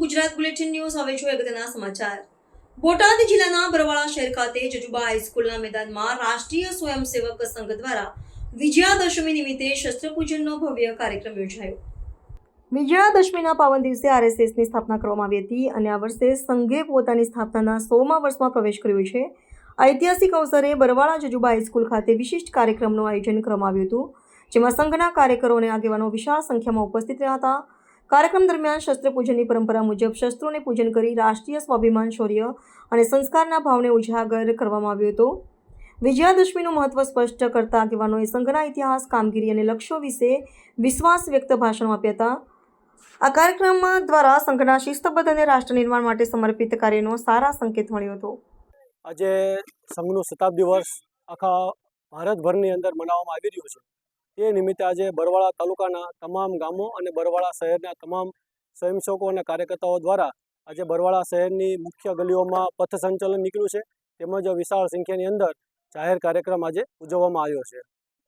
Gujarat bulletin news. હવે છો અગત્યના સમાચાર. બોટાદ જિલ્લાના બરવાળા શહેર ખાતે જજુબા હાઈસ્કૂલના મેદાનમાં રાષ્ટ્રીય સ્વયંસેવક સંઘ દ્વારા વિજયાદશમી નિમિત્તે શસ્ત્રપૂજનનો ભવ્ય કાર્યક્રમ યોજાયો. વિજયાદશમીના પાવન દિવસે આરએસએસની સ્થાપના કરવામાં આવી હતી અને આ વર્ષે સંઘે પોતાની સ્થાપનાના સોમા વર્ષમાં પ્રવેશ કર્યો છે. ઐતિહાસિક અવસરે બરવાળા જજુબા હાઈસ્કૂલ ખાતે વિશિષ્ટ કાર્યક્રમનું આયોજન કરવામાં આવ્યું હતું, જેમાં સંઘના કાર્યકરો અને આગેવાનો વિશાળ સંખ્યામાં ઉપસ્થિત રહ્યા હતા. કાર્યક્રમ દરમિયાન શસ્ત્રપૂજનની પરંપરા મુજબ શસ્ત્રોને પૂજન કરી રાષ્ટ્રીય સ્વાભિમાન શૌર્ય અને સંસ્કારના ભાવને ઉજાગર કરવામાં આવ્યો હતો. વિજયાદશમીનું મહત્વ સ્પષ્ટ કરતા આગેવાનોએ સંઘના ઇતિહાસ, કામગીરી અને લક્ષ્યો વિશે વિશ્વાસ વ્યક્ત ભાષણો આપ્યા હતા. આ કાર્યક્રમમાં દ્વારા સંઘના શિસ્તબદ્ધ અને રાષ્ટ્ર નિર્માણ માટે સમર્પિત કાર્યનો સારા સંકેત મળ્યો હતો. આજે સંઘનું શતાબ્દી વર્ષ આખા ભારતભરની અંદર મનાવવામાં આવી રહ્યું છે. તે નિમિત્તે આજે બરવાળા તાલુકાના તમામ ગામો અને બરવાળા શહેરના તમામ સ્વયંસેવકો અને કાર્યકર્તાઓ દ્વારા આજે બરવાળા શહેરની મુખ્ય ગલીઓમાં પથ સંચલન નીકળ્યું છે. તેમજ વિશાળ સંખ્યાની અંદર જાહેર કાર્યક્રમ આજે ઉજવવામાં આવ્યો છે.